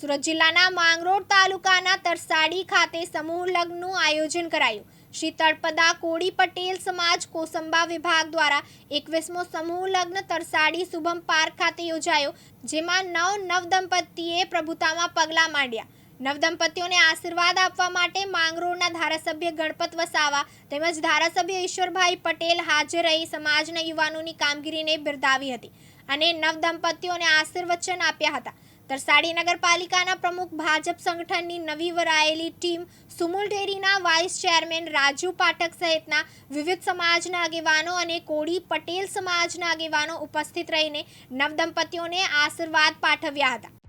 સુરત જિલ્લાના માંગરોળ તાલુકાના તરસાડી ખાતે સમૂહ લગ્નનું આયોજન કરાયું. શ્રી તળપદા કોળી પટેલ સમાજ કોસંબા વિભાગ દ્વારા એકવીસમો સમૂહ લગ્ન તરસાડી શુભમ પાર્ક ખાતે યોજાયો, જેમાં નવ નવદંપતીએ પ્રભુતામાં પગલાં માંડ્યા. નવદંપતીઓને આશીર્વાદ આપવા માટે માંગરોળના ધારાસભ્ય ગણપત વસાવા તેમજ ધારાસભ્ય ઈશ્વરભાઈ પટેલ હાજર રહી સમાજના યુવાનોની કામગીરીને બિરદાવી હતી અને નવદંપતીઓને આશીર્વચન આપ્યા હતા. તરસાડી નગરપાલિકાના પ્રમુખ ભાજપ સંગઠનની નવી વરાયેલી ટીમ સુમુલ ડેરીના વાઇસ ચેરમેન રાજુ પાઠક સહિતના વિવિધ સમાજના આગેવાનો અને કોળી પટેલ સમાજના આગેવાનો ઉપસ્થિત રહીને નવદંપતીઓને આશીર્વાદ પાઠવ્યા હતા.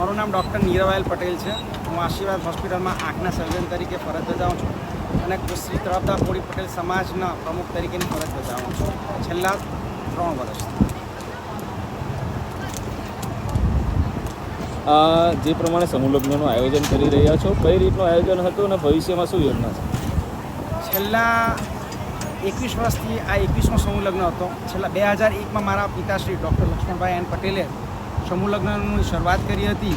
મારું નામ ડૉક્ટર નીરવાયલ પટેલ છે. હું આશીર્વાદ હોસ્પિટલમાં આંખના સર્જન તરીકે ફરજ બજાવું છું અને શ્રી તરફદાર કોળી પટેલ સમાજના પ્રમુખ તરીકેની ફરજ બજાવું છું. છેલ્લા ત્રણ વર્ષથી. આ જે પ્રમાણે સમૂહ લગ્નનું આયોજન કરી રહ્યા છો કઈ રીતનું આયોજન હતું અને ભવિષ્યમાં શું યોજના છે? છેલ્લા એકવીસ વર્ષથી આ એકવીસમો સમૂહ લગ્ન હતો. છેલ્લા બે હજાર એકમાં મારા પિતાશ્રી ડૉક્ટર લક્ષ્મણભાઈ એન પટેલે સમૂહ લગ્નની શરૂઆત કરી હતી.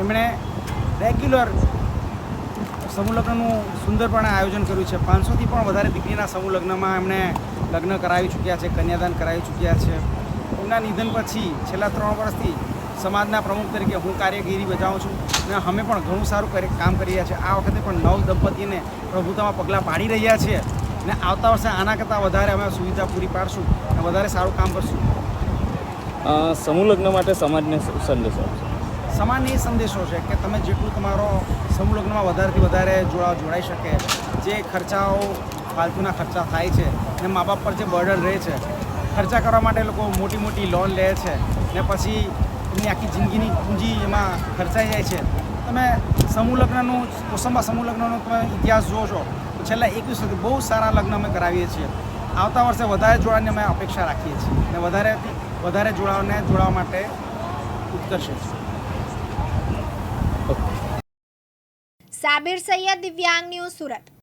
એમણે રેગ્યુલર સમૂહ લગ્નનું સુંદરપણે આયોજન કર્યું છે. પાંચસોથી પણ વધારે દીકરીના સમૂહ લગ્નમાં એમણે લગ્ન કરાવી ચૂક્યા છે, કન્યાદાન કરાવી ચૂક્યા છે. એમના નિધન પછી છેલ્લા ત્રણ વર્ષથી સમાજના પ્રમુખ તરીકે હું કાર્યગીરી બજાવું છું અને અમે પણ ઘણું સારું કામ કરી રહ્યા છીએ. આ વખતે પણ નવ દંપતીને પ્રભુતામાં પગલાં પાડી રહ્યા છીએ અને આવતા વર્ષે આના કરતાં વધારે અમે સુવિધા પૂરી પાડશું અને વધારે સારું કામ કરશું. સમૂહ લગ્ન માટે સમાજને સંદેશો આપશો. સમાજને એ સંદેશો છે કે તમે જેટલું તમારો સમૂહ લગ્નમાં વધારેથી વધારે જોડા જોડાઈ શકે, જે ખર્ચાઓ ફાલતુના ખર્ચા થાય છે ને મા બાપ પર જે બર્ડન રહે છે, ખર્ચા કરવા માટે લોકો મોટી મોટી લોન લે છે ને પછી એમની આખી જિંદગીની પૂંજી એમાં ખર્ચાઈ જાય છે. તમે સમૂહ લગ્નનું, કોસંબા સમૂહ લગ્નનો તમે ઇતિહાસ જોશો તો છેલ્લા એકવીસ વર્ષથી બહુ સારા લગ્ન અમે કરાવીએ છીએ. આવતા વર્ષે વધારે જોડાની અમે અપેક્ષા રાખીએ છીએ અને વધારેથી વધારે જોડાઓને જોડાવા માટે ઉત્કર્ષે સાબિર સૈયદ દિવ્યાંગ ન્યૂઝ સુરત.